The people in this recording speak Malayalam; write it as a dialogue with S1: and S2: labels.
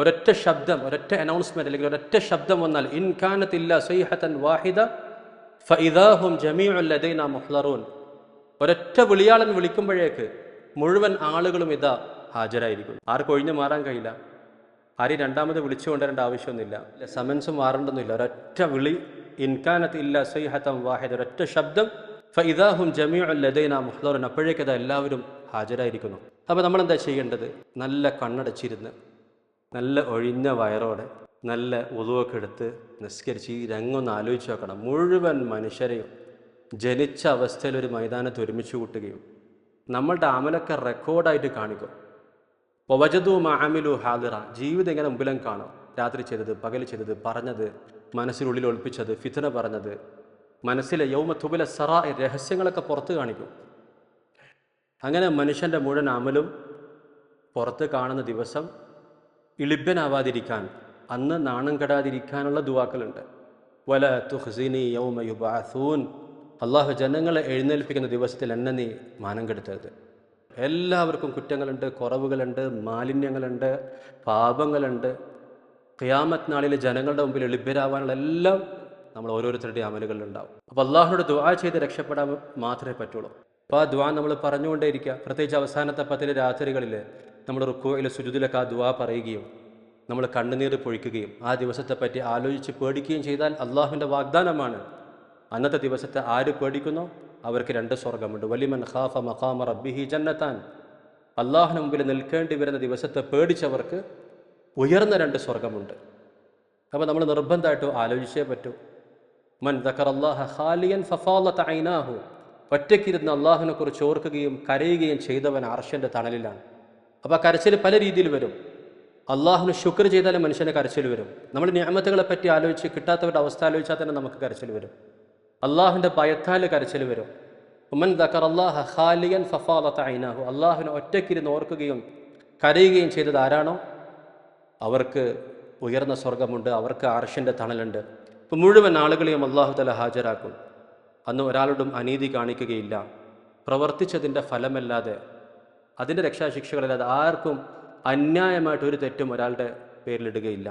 S1: ഒരൊറ്റ ശബ്ദം ഒരൊറ്റ അനൗൺസ്മെന്റ് അല്ലെങ്കിൽ ഒരൊറ്റ ശബ്ദം വന്നാൽ ഇൻകാനത്തില്ല സൈഹത്തൻ വാഹിദ ഫൈദാഹും ജമീഉൽ മുഹ്ലറൂൻ ഒരൊറ്റ വിളിയാളൻ വിളിക്കുമ്പോഴേക്ക് മുഴുവൻ ആളുകളും ഇതാ ഹാജരായിരിക്കും. ആർക്കും ഒഴിഞ്ഞു മാറാൻ കഴിയില്ല. ആരെയും രണ്ടാമത് വിളിച്ചു കൊണ്ടുവരേണ്ട ആവശ്യമൊന്നുമില്ല. ഇല്ല, സമൻസും മാറേണ്ടൊന്നുമില്ല ഒരൊറ്റ വിളി ഇൻകാനത്ത് ഇല്ല സൈഹത്തം വാഹിദ് ഒരൊറ്റ ശബ്ദം ഫൈദാഹും ജമീഉൽ മുഹ്ലറൂൻ അപ്പോഴേക്കത് എല്ലാവരും ഹാജരായിരിക്കുന്നു. അപ്പോൾ നമ്മൾ എന്താ ചെയ്യേണ്ടത്? നല്ല കണ്ണടച്ചിരുന്ന് നല്ല ഒഴിഞ്ഞ വയറോടെ നല്ല ഉതുവൊക്കെ എടുത്ത് നിസ്കരിച്ച് ഈ രംഗൊന്ന് ആലോചിച്ച് നോക്കണം. മുഴുവൻ മനുഷ്യരെയും ജനിച്ച അവസ്ഥയിൽ ഒരു മൈതാനത്ത് ഒരുമിച്ച് കൂട്ടുകയും നമ്മളുടെ അമലൊക്കെ റെക്കോർഡായിട്ട് കാണിക്കും. ഒവജതു മാമിലു ഹാദിറ. ജീവിതം ഇങ്ങനെ മുമ്പിലും കാണും. രാത്രി ചെയ്തത് പകൽ ചെയ്തത് പറഞ്ഞത് മനസ്സിനുള്ളിൽ ഒളിപ്പിച്ചത് ഫിത്തന പറഞ്ഞത് മനസ്സിലെ യൗമ തുബിലെ സറ രഹസ്യങ്ങളൊക്കെ പുറത്ത് കാണിക്കും. അങ്ങനെ മനുഷ്യന്റെ മുഴുവൻ അമലും പുറത്ത് കാണുന്ന ദിവസം ഇളിബ്യനാവാതിരിക്കാൻ അന്ന് നാണം കെടാതിരിക്കാനുള്ള ദുവാക്കളുണ്ട്. വല തുഹ്സിനി യൗമ യുബാസൂൻ അള്ളാഹു ജനങ്ങളെ എഴുന്നേൽപ്പിക്കുന്ന ദിവസത്തിൽ എന്നെ നീ മാനം കെടുത്തരുത്. എല്ലാവർക്കും കുറ്റങ്ങളുണ്ട് കുറവുകളുണ്ട് മാലിന്യങ്ങളുണ്ട് പാപങ്ങളുണ്ട്. ഖിയാമത്ത് നാളിലെ ജനങ്ങളുടെ മുമ്പിൽ എളിഭ്യരാവാനുള്ള എല്ലാം നമ്മൾ ഓരോരുത്തരുടെയും അമലുകളിലുണ്ടാവും. അപ്പോൾ അള്ളാഹുനോട് ദ്വാ ചെയ്ത് രക്ഷപ്പെടാൻ മാത്രമേ പറ്റുള്ളൂ. അപ്പോൾ ആ ദ്വാ നമ്മൾ പറഞ്ഞുകൊണ്ടേയിരിക്കുക. പ്രത്യേകിച്ച് അവസാനത്തെ പത്തിലെ രാത്രികളിൽ നമ്മൾ റുക്കോയിലെ സുജുദിലൊക്കെ ആ ദുവാ പറയുകയും നമ്മൾ കണ്ണുനീർ പൊഴിക്കുകയും ആ ദിവസത്തെ പറ്റി ആലോചിച്ച് പേടിക്കുകയും ചെയ്താൽ അള്ളാഹുവിന്റെ വാഗ്ദാനമാണ്. അന്നത്തെ ദിവസത്തെ ആര് പേടിക്കുന്നോ അവർക്ക് രണ്ട് സ്വർഗമുണ്ട് വലിമൻ ഖാഫ മഖാമ റബ്ബിഹി ജന്നത്താൻ. അള്ളാഹുന് മുമ്പിൽ നിൽക്കേണ്ടി വരുന്ന ദിവസത്തെ പേടിച്ചവർക്ക് ഉയർന്ന രണ്ട് സ്വർഗമുണ്ട് അപ്പോൾ നമ്മൾ നിർബന്ധമായിട്ടും ആലോചിച്ചേ പറ്റൂ. മൻ ദക്കർ അള്ളാഹ ഖാലിയൻ ഫഫാലത ഐനാഹു. ഒറ്റയ്ക്കിരുന്ന് അള്ളാഹുവിനെ കുറിച്ച് ഓർക്കുകയും കരയുകയും ചെയ്തവൻ അർഷന്റെ തണലിലാണ്. അപ്പോൾ ആ കരച്ചിൽ പല രീതിയിൽ വരും. അള്ളാഹുന് ശുക്ർ ചെയ്താലും മനുഷ്യന് കരച്ചിൽ വരും. നമ്മൾ നിയമത്തുകളെ പറ്റി ആലോചിച്ച് കിട്ടാത്തവരുടെ അവസ്ഥ ആലോചിച്ചാൽ തന്നെ നമുക്ക് കരച്ചിൽ വരും. അള്ളാഹുവിന്റെ ഭയത്താൽ കരച്ചിൽ വരും. ഉമ്മൻ ദക്കർ അള്ളാഹ ഖാലിയൻ ഫഫാലത്ത് ഐനാഹു. അള്ളാഹുവിനെ ഒറ്റയ്ക്കിരുന്ന് ഓർക്കുകയും കരയുകയും ചെയ്തത് ആരാണോ? അവർക്ക് ഉയർന്ന സ്വർഗമുണ്ട് അവർക്ക് അർഷിന്റെ തണലുണ്ട്. ഇപ്പം മുഴുവൻ ആളുകളെയും അള്ളാഹു തല ഹാജരാക്കും. അന്ന് ഒരാളോടും അനീതി കാണിക്കുകയില്ല. പ്രവർത്തിച്ചതിന്റെ ഫലമല്ലാതെ അതിന്റെ രക്ഷാശിക്ഷകളല്ലാതെ ആർക്കും അന്യായമായിട്ട് ഒരു തെറ്റും ഒരാളുടെ പേരിലിടുകയില്ല.